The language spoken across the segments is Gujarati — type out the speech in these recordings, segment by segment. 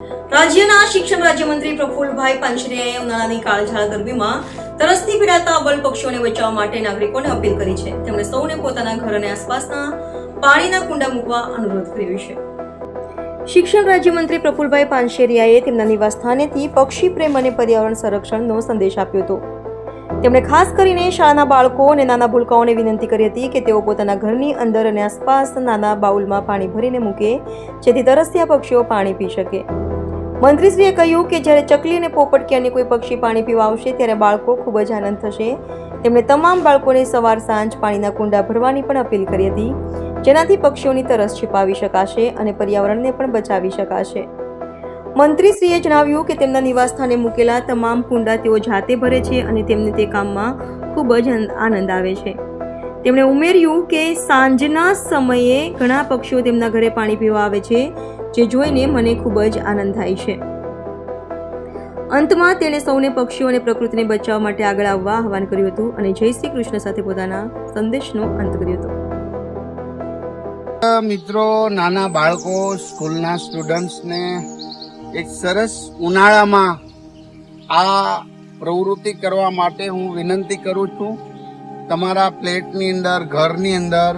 રાજ્યના શિક્ષણ રાજ્યમંત્રી પ્રફુલભાઈ પાનછરિયાએ ઉનાળાની કાળઝાળ ગરમીમાં તરસથી પીડાતા અબલ પક્ષીઓને બચાવવા માટે નાગરિકોને અપીલ કરી છે. તેમણે સૌને પોતાના ઘર અને આસપાસના પાણીના કુંડા મૂકવા અનુરોધ કર્યો છે. શિક્ષણ રાજ્યમંત્રી પ્રફુલભાઈ પાનશેરિયાએ તેમના નિવાસસ્થાનેથી પક્ષી પ્રેમ અને પર્યાવરણ સંરક્ષણનો સંદેશ આપ્યો હતો. તેમણે ખાસ કરીને શાળાના બાળકો અને નાના ભૂલકાઓને વિનંતી કરી હતી કે તેઓ પોતાના ઘરની અંદર અને આસપાસ નાના બાઉલમાં પાણી ભરીને મૂકે, જેથી તરસ્યા પક્ષીઓ પાણી પી શકે. મંત્રીશ્રીએ કહ્યું કે જ્યારે ચકલી અને પોપટ કે અન્ય કોઈ પક્ષી પાણી પીવા આવશે, ત્યારે બાળકો ખૂબ જ આનંદ થશે. તેમણે તમામ બાળકોને સવાર સાંજ પાણીના કુંડા ભરવાની પણ અપીલ કરી હતી, જેનાથી પક્ષીઓની તરસ છીપાવી શકાશે અને પર્યાવરણને પણ બચાવી શકાશે. મંત્રીશ્રીએ જણાવ્યું કે તેમના નિવાસસ્થાને મૂકેલા તમામ કુંડા તેઓ જાતે ભરે છે અને તેમને તે કામમાં ખૂબ જ આનંદ આવે છે. તેમણે ઉમેર્યું કે સાંજના સમયે ઘણા પક્ષીઓ તેમના ઘરે પાણી પીવા આવે છે, જે જોઈને મને ખૂબ જ આનંદ થાય છે. અંતમાં તેણે સૌને પક્ષીઓ અને પ્રકૃતિને બચાવવા માટે આગળ આવવા આહવાન કર્યું હતું અને જય શ્રી કૃષ્ણ સાથે પોતાના સંદેશનો અંત કર્યો હતો. મિત્રો, નાના બાળકો, સ્કૂલના સ્ટુડન્ટ્સને એક સરસ ઉનાળામાં આ પ્રવૃત્તિ કરવા માટે હું વિનંતી કરું છું. તમારા પ્લેટની અંદર, ઘરની અંદર,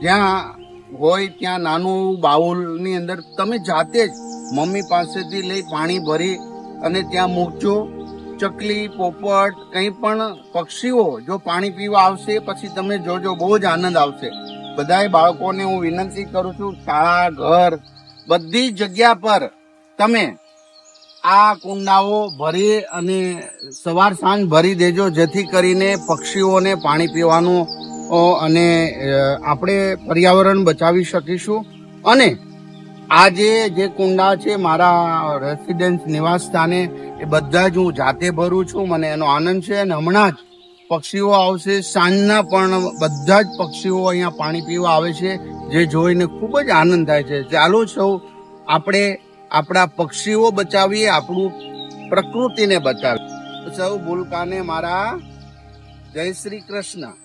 જ્યાં હોય ત્યાં નાનું બાઉલની અંદર તમે જાતે જ મમ્મી પાસેથી લઈ પાણી ભરી અને ત્યાં મૂકજો. ચકલી, પોપટ, કંઈ પણ પક્ષીઓ જો પાણી પીવા આવશે, પછી તમે જોજો, બહુ જ આનંદ આવશે. બધાય બાળકોને હું વિનંતી કરું છું, શાળા, ઘર, બધી જગ્યા પર તમે આ કુંડાઓ ભરી અને સવાર સાંજ ભરી દેજો, જેથી કરીને પક્ષીઓને પાણી પીવાનું અને આપણે પર્યાવરણ બચાવી શકીશું. અને આજે જે કુંડા છે મારા રેસિડેન્સ નિવાસ સ્થાને, એ બધા જ હું જાતે ભરું છું. મને એનો આનંદ છે અને હમણાં જ પક્ષીઓ આવશે. સાંજના પણ બધા જ પક્ષીઓ અહીંયા પાણી પીવા આવે છે, જે જોઈને ખૂબ જ આનંદ થાય છે. ચાલો સૌ આપણે આપણા પક્ષીઓ બચાવીએ આપણું પ્રકૃતિને બચાવીએ. સૌ ભૂલકાને મારા જય શ્રી કૃષ્ણ.